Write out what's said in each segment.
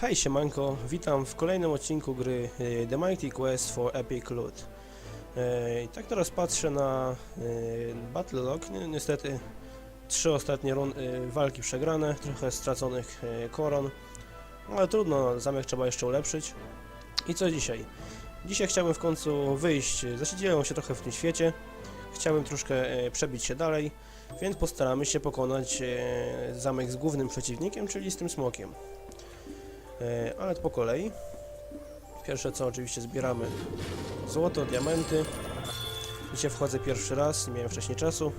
Hej siemanko, witam w kolejnym odcinku gry e, The Mighty Quest for Epic Loot. E, I tak teraz patrzę na e, Battle Log, Ni- niestety trzy ostatnie walki przegrane, trochę straconych koron, ale trudno, zamek trzeba jeszcze ulepszyć. I co dzisiaj? Dzisiaj chciałbym w końcu wyjść, zasiedziałem się trochę w tym świecie, chciałbym troszkę przebić się dalej, więc postaramy się pokonać zamek z głównym przeciwnikiem, czyli z tym smokiem. E, ale po kolei. Pierwsze co oczywiście zbieramy złoto, diamenty. Dzisiaj wchodzę pierwszy raz, nie miałem wcześniej czasu,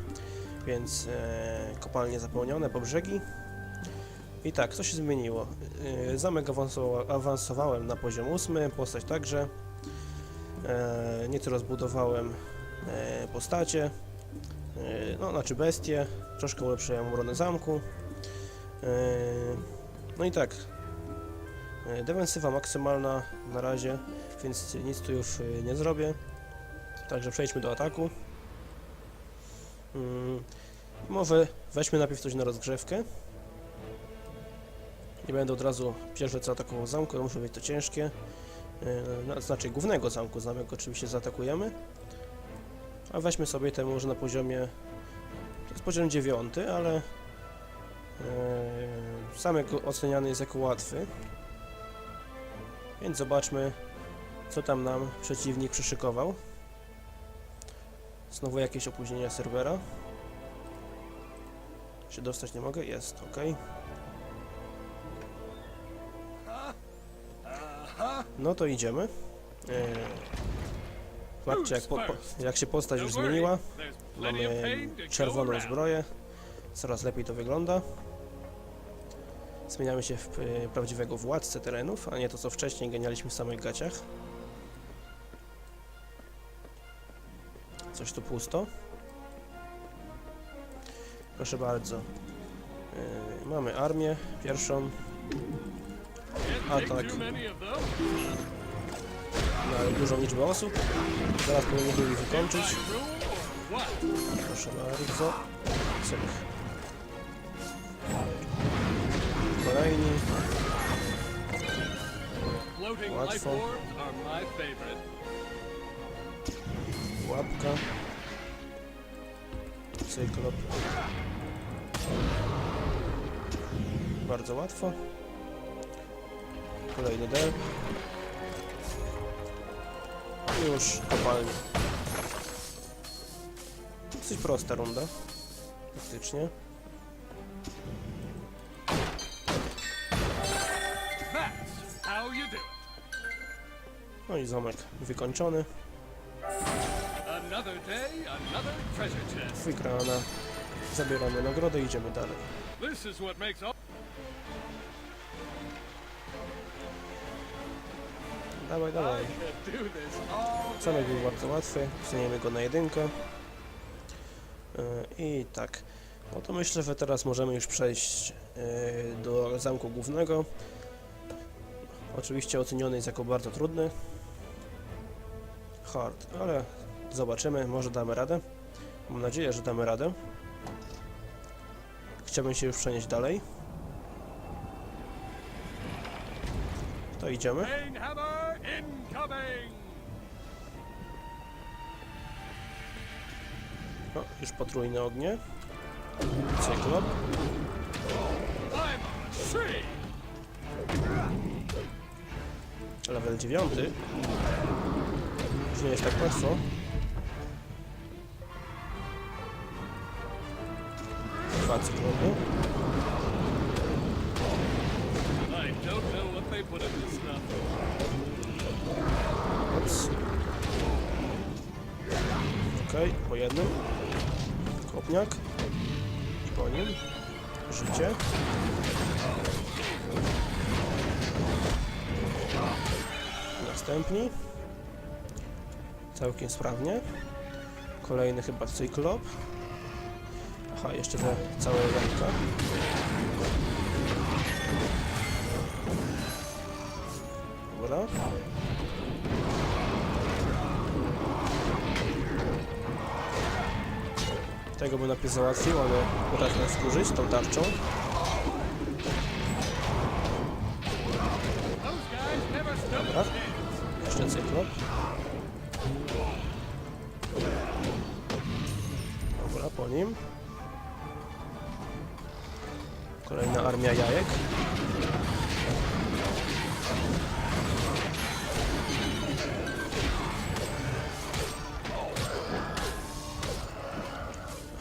więc e, kopalnie zapełnione po brzegi. I tak, co się zmieniło? E, zamek awansowa awansowałem na poziom 8, postać także. Nieco rozbudowałem postacie, no znaczy bestie, troszkę ulepszyłem obronę zamku. No i tak, Defensywa maksymalna na razie, więc nic tu już e, nie zrobię. Także przejdźmy do ataku. Mm, Może weźmy najpierw coś na rozgrzewkę. Nie będę od razu pierwsze co atakował zamku, to może być to ciężkie. E, na- Znaczy głównego zamku, zamek oczywiście zaatakujemy. A weźmy sobie te może na poziomie... To jest poziom 9, ale... e, Zamek oceniany jest jako łatwy. Więc zobaczmy, co tam nam przeciwnik przyszykował. Znowu jakieś opóźnienia serwera. Czy dostać nie mogę? Jest, ok. No to idziemy. Eee, Patrzcie, jak, po, po, jak się postać już zmieniła. Mamy czerwoną zbroję. Coraz lepiej to wygląda. Zmieniamy się w e, prawdziwego władcę terenów, a nie to co wcześniej ganialiśmy w samych gaciach. Coś tu pusto. Proszę bardzo. E, mamy armię pierwszą. Atak na dużą liczbę osób. Zaraz powinniśmy ich wykończyć. Proszę bardzo. Cyk. Kolejni. Łatwo. Łapka. Cyklop. Bardzo łatwo. Kolejny del. Już kopalnie. Dosyć prosta runda. Faktycznie. I zamek wykończony. Wygrana. Zabieramy nagrodę i idziemy dalej. Dawaj, dawaj. Zamek był bardzo łatwy, zmienimy go na jedynkę. Yy, I tak, no to myślę, że teraz możemy już przejść yy, do zamku głównego. Oczywiście oceniony jest jako bardzo trudny. Hard, ale zobaczymy, może damy radę. Mam nadzieję, że damy radę. Chciałbym się już przenieść dalej. To idziemy. Main hammer incoming. O, już potrójne ognie. Cyklop. Level 9. Już nie jest tak łatwo. Dwa stuff. Ups. Okej, po jednym. Kopniak. I po nim. Życie. Następni. Całkiem sprawnie. Kolejny chyba cyklop. Aha, jeszcze te całe ręka. Dobra. Tego bym najpierw załatwił, ale potrafię wkurzyć tą tarczą. Jajek.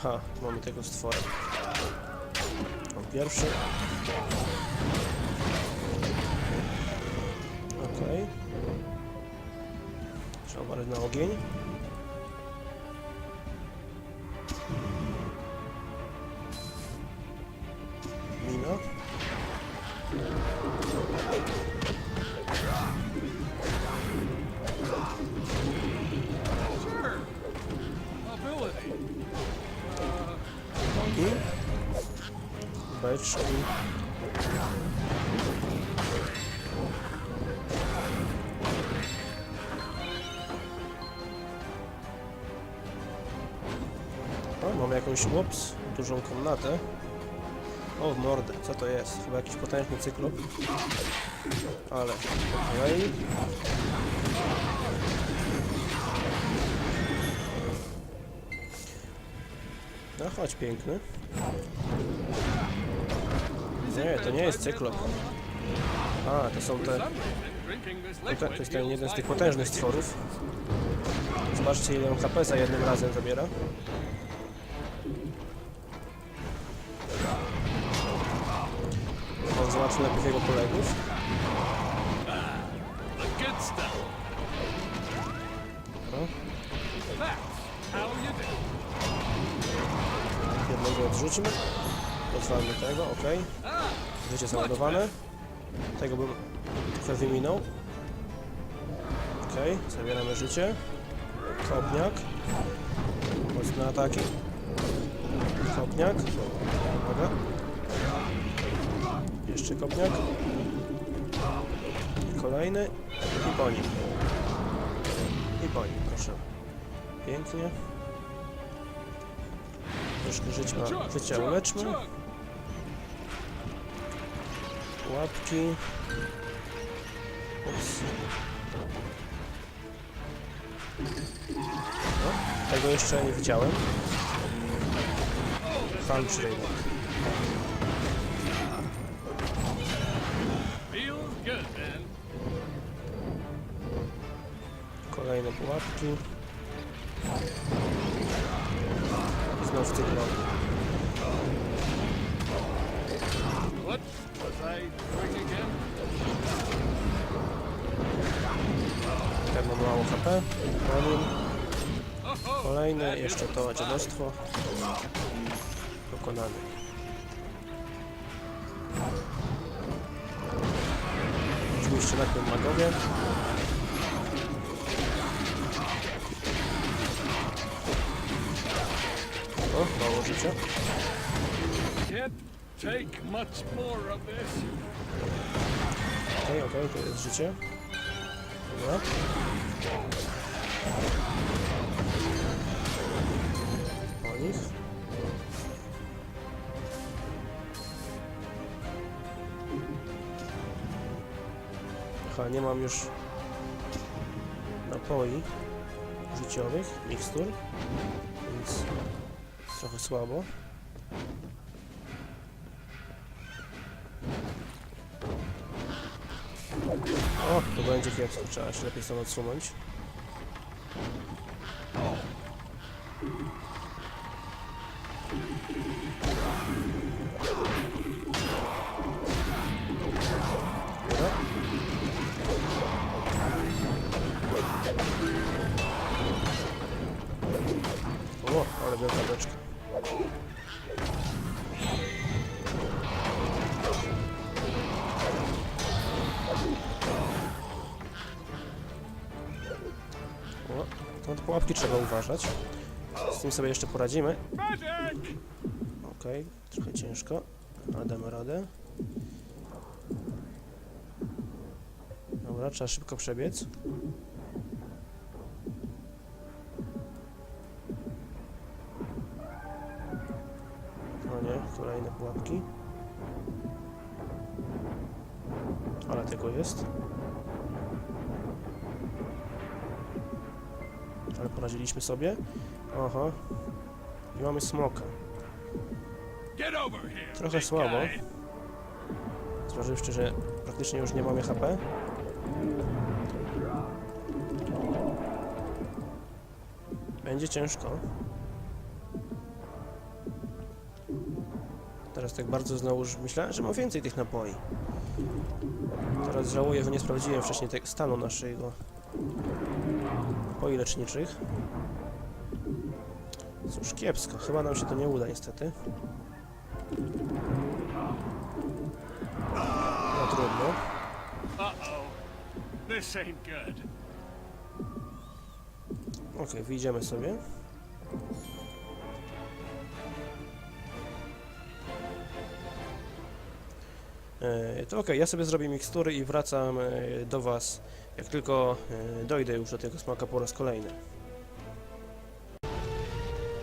Ha, mamy tego stwora. O, pierwszy. Okej. Trzeba uważać na ogień. Beczki. O, mamy jakąś, ups, dużą komnatę. O, w mordę, co to jest? Chyba jakiś potężny cyklop. Ale, okej. No chodź, piękny. Nie, to nie jest cyklop. A, to są te... To, to jest ten jeden z tych potężnych stworów. Zobaczcie ile on HP za jednym razem zabiera. On zobaczy najpierw jego kolegów. Jednego odrzućmy. Rozwalmy tego, ok. Ah, Życie załadowane. Tego bym trochę wyminął. Ok, zabieramy życie. Kopniak. Mocne ataki. Kopniak. Uwaga. Jeszcze kopniak. Kolejny. I po nim. I po nim, proszę. Pięknie. Troszkę życia, życia uleczmy. Łapki. Ups. No, tego jeszcze nie widziałem. Punch man. Kolejne pułapki. I cyklowy. What Ten ma mało HP. Oh, Kolejny, jeszcze to dziadostwo. Pokonany. Oczywiście najpierw magowie. O, mało życia. Take much more of. Okej, okej, to jest życie. Dobra. Po nich. Aha, nie mam już napoi życiowych, mikstur, więc trochę słabo. O, to będzie kiepsko, trzeba się lepiej stąd odsunąć. O, ale wielka beczka. Trzeba uważać. Z tym sobie jeszcze poradzimy. Okej, trochę ciężko, ale damy radę. Dobra, trzeba szybko przebiec. O nie, kolejne pułapki. Ale tego jest. Ale poradziliśmy sobie. Aha. I mamy smoka. Trochę słabo. zważywszy, że praktycznie już nie mamy HP. Będzie ciężko. Teraz tak bardzo znowu już myślałem, że mam więcej tych napoi. Teraz żałuję, że nie sprawdziłem wcześniej stanu naszego napoi leczniczych. Cóż, kiepsko. Chyba nam się to nie uda niestety. No trudno. Okej, wyjdziemy sobie. E, To okej, ja sobie zrobię mikstury i wracam e, do Was, jak tylko e, dojdę już do tego smaka po raz kolejny.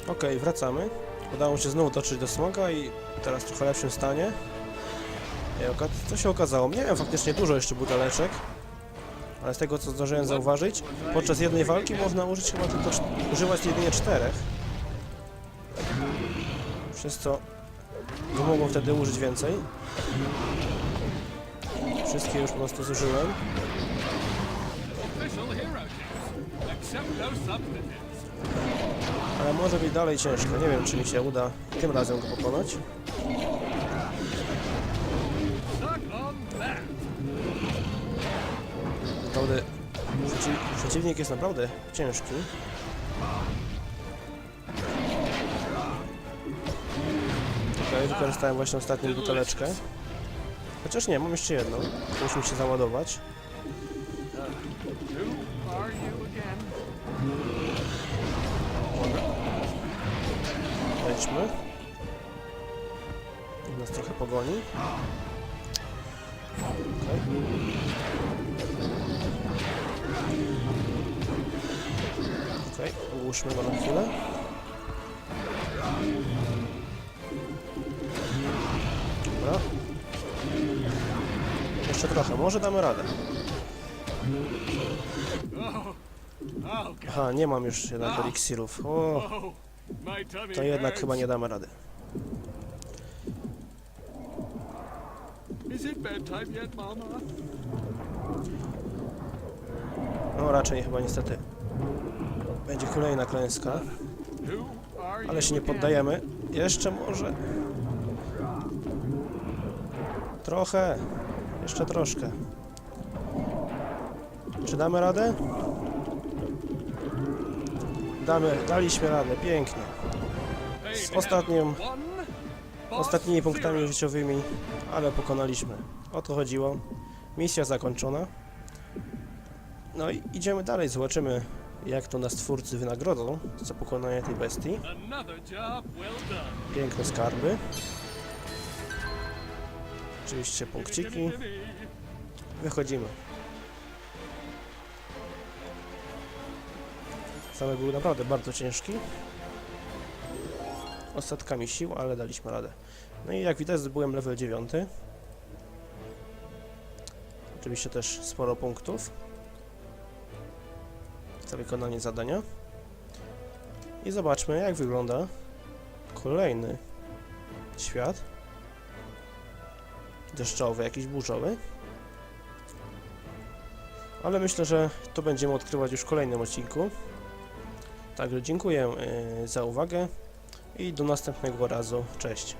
Okej, wracamy. Udało się znowu dotrzeć do smoka i teraz trochę lepszym stanie. E, Co się okazało? Miałem faktycznie dużo jeszcze buteleczek, ale z tego co zdążyłem zauważyć, Podczas jednej walki można użyć chyba tylko używać jedynie czterech. Przez co nie wtedy użyć więcej. Wszystkie już po prostu zużyłem. Ale może być dalej ciężko. Nie wiem czy mi się uda tym razem go pokonać. Naprawdę przeci przeciwnik jest naprawdę ciężki. Okej, wykorzystałem właśnie ostatnią buteleczkę. Chociaż nie, mam jeszcze jedną. Musi mi się załadować. Wejdźmy. Niech nas trochę pogoni. Okej. Okej, ogłuszmy go na chwilę. Dobra. Jeszcze trochę, może damy radę. Aha, nie mam już jednak eliksirów. O, to jednak chyba nie damy rady. No raczej chyba niestety. Będzie kolejna klęska. Ale się nie poddajemy. Jeszcze może. Trochę. Jeszcze troszkę. Czy damy radę? Damy, daliśmy radę, pięknie. Z ostatnim, ostatnimi punktami życiowymi, ale pokonaliśmy. O to chodziło. Misja zakończona. No i idziemy dalej, zobaczymy jak to nas twórcy wynagrodzą za pokonanie tej bestii. Piękne skarby. Oczywiście punkciki. Wychodzimy. Zamek był naprawdę bardzo ciężki. Ostatkami sił, ale daliśmy radę. No i jak widać zdobyłem level 9. Oczywiście też sporo punktów. Za wykonanie zadania. I zobaczmy jak wygląda kolejny świat. Deszczowy, jakiś burzowy. Ale myślę, że to będziemy odkrywać już w kolejnym odcinku. Także dziękuję y, za uwagę i do następnego razu. Cześć.